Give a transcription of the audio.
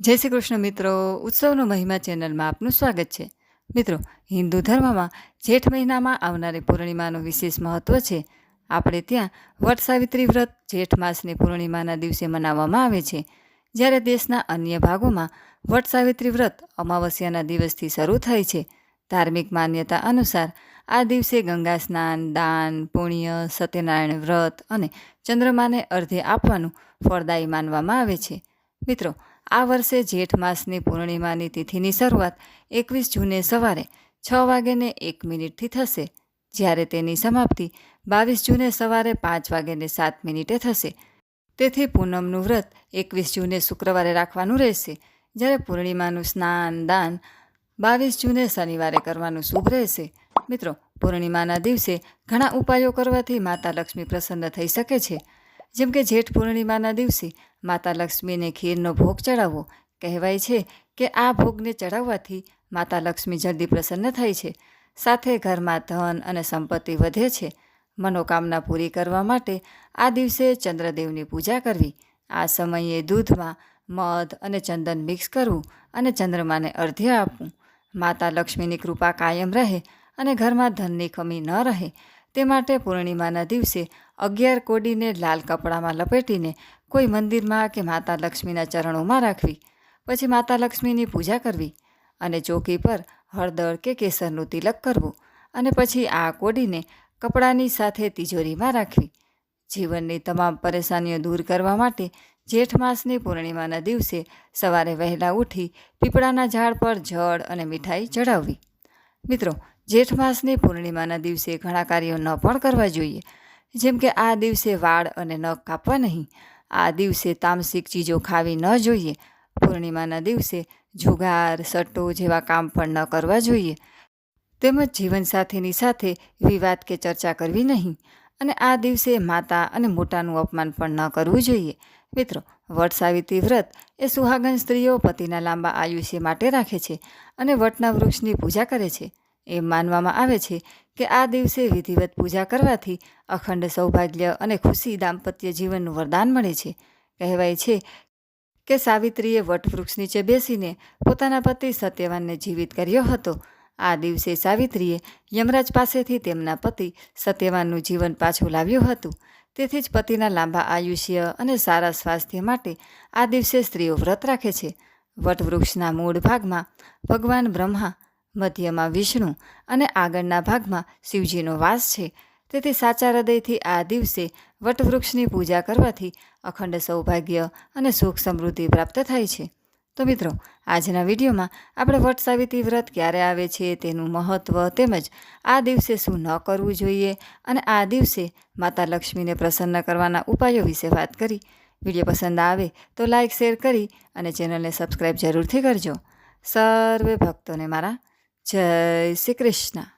જય શ્રી કૃષ્ણ મિત્રો. ઉત્સવનો મહિમા ચેનલમાં આપનું સ્વાગત છે. મિત્રો, હિન્દુ ધર્મમાં જેઠ મહિનામાં આવનારી પૂર્ણિમાનું વિશેષ મહત્ત્વ છે. આપણે ત્યાં વટ સાવિત્રી વ્રત, જેઠ માસની પૂર્ણિમાના દિવસે મનાવવામાં આવે છે. જ્યારે દેશના અન્ય ભાગોમાં વટ સાવિત્રી વ્રત અમાવસ્યાના દિવસથી શરૂ થાય છે. ધાર્મિક માન્યતા અનુસાર આ દિવસે ગંગા સ્નાન, દાન, પુણ્ય, સત્યનારાયણ વ્રત અને ચંદ્રમાને અર્ધે આપવાનું ફળદાયી માનવામાં આવે છે. મિત્રો આ વર્ષે જેઠ માસની પૂર્ણિમાની તિથિની શરૂઆત એકવીસ જૂને સવારે છ વાગ્યાને એક મિનિટથી થશે. જ્યારે તેની સમાપ્તિ બાવીસ જૂને સવારે પાંચ વાગ્યાને સાત મિનિટે થશે. તેથી પૂનમનું વ્રત એકવીસ જૂને શુક્રવારે રાખવાનું રહેશે. જ્યારે પૂર્ણિમાનું સ્નાન, દાન બાવીસ જૂને શનિવારે કરવાનું શુભ રહેશે. મિત્રો, પૂર્ણિમાના દિવસે ઘણા ઉપાયો કરવાથી માતા લક્ષ્મી પ્રસન્ન થઈ શકે છે. જેમ કે જેઠ પૂર્ણિમાના દિવસે માતા લક્ષ્મીને ખીરનો ભોગ ચડાવવો. કહેવાય છે કે આ ભોગને ચડાવવાથી માતા લક્ષ્મી જલ્દી પ્રસન્ન થાય છે. સાથે ઘરમાં ધન અને સંપત્તિ વધે છે. મનોકામના પૂરી કરવા માટે આ દિવસે ચંદ્રદેવની પૂજા કરવી. આ સમયે દૂધમાં મધ અને ચંદન મિક્સ કરવું અને ચંદ્રમાને અર્ધ્ય આપવું. માતા લક્ષ્મીની કૃપા કાયમ રહે અને ઘરમાં ધનની કમી ન રહે. તે માટે પૂર્ણિમાના દિવસે અગિયાર કોડીને લાલ કપડામાં લપેટીને કોઈ મંદિરમાં કે માતા લક્ષ્મીના ચરણોમાં રાખવી, પછી માતા લક્ષ્મીની પૂજા કરવી અને ચોકી પર હળદર કે કેસરનું તિલક કરવું અને પછી આ કોડીને કપડાની સાથે તિજોરીમાં રાખવી. જીવનની તમામ પરેશાનીઓ દૂર કરવા માટે જેઠ માસની પૂર્ણિમાના દિવસે સવારે વહેલા ઉઠી પીપળાના ઝાડ પર જળ અને મીઠાઈ ચડાવવી મિત્રો, જેઠ માસની પૂર્ણિમાના દિવસે ઘણા કાર્યો ન પણ કરવા જોઈએ. જેમ કે આ દિવસે વાળ અને નખ કાપવા નહીં આ દિવસે તામસિક ચીજો ખાવી ન જોઈએ. પૂર્ણિમાના દિવસે જુગાર, સટ્ટો જેવા કામ પણ ન કરવા જોઈએ. તેમજ જીવનસાથીની સાથે વિવાદ કે ચર્ચા કરવી નહીં. અને આ દિવસે માતા અને મોટાનું અપમાન પણ ન કરવું જોઈએ. મિત્રો વટ સાવિત્રી વ્રત એ સુહાગન સ્ત્રીઓ પતિના લાંબા આયુષ્ય માટે રાખે છે અને વટના વૃક્ષની પૂજા કરે છે. એમ માનવામાં આવે છે કે આ દિવસે વિધિવત પૂજા કરવાથી અખંડ સૌભાગ્ય અને ખુશી દાંપત્ય જીવનનું વરદાન મળે છે. કહેવાય છે કે સાવિત્રીએ વટવૃક્ષ નીચે બેસીને પોતાના પતિ સત્યવાનને જીવિત કર્યો હતો. આ દિવસે સાવિત્રીએ યમરાજ પાસેથી તેમના પતિ સત્યવાનનું જીવન પાછું લાવ્યું હતું. તેથી જ પતિના લાંબા આયુષ્ય અને સારા સ્વાસ્થ્ય માટે આ દિવસે સ્ત્રીઓ વ્રત રાખે છે. વટવૃક્ષના મૂળ ભાગમાં ભગવાન બ્રહ્મા મધ્યમાં વિષ્ણુ અને આગળના ભાગમાં શિવજીનો વાસ છે. તેથી સાચા હૃદયથી આ દિવસે વટવૃક્ષની પૂજા કરવાથી અખંડ સૌભાગ્ય અને સુખ સમૃદ્ધિ પ્રાપ્ત થાય છે. તો મિત્રો, આજના વિડીયોમાં આપણે વટ સાવિત્રી વ્રત ક્યારે આવે છે તેનું મહત્ત્વ તેમજ આ દિવસે શું ન કરવું જોઈએ અને આ દિવસે માતા લક્ષ્મીને પ્રસન્ન કરવાના ઉપાયો વિશે વાત કરી. વીડિયો પસંદ આવે તો લાઇક શેર કરી અને ચેનલને સબસ્ક્રાઈબ જરૂરથી કરજો. સર્વે ભક્તોને મારા જય શ્રી કૃષ્ણ.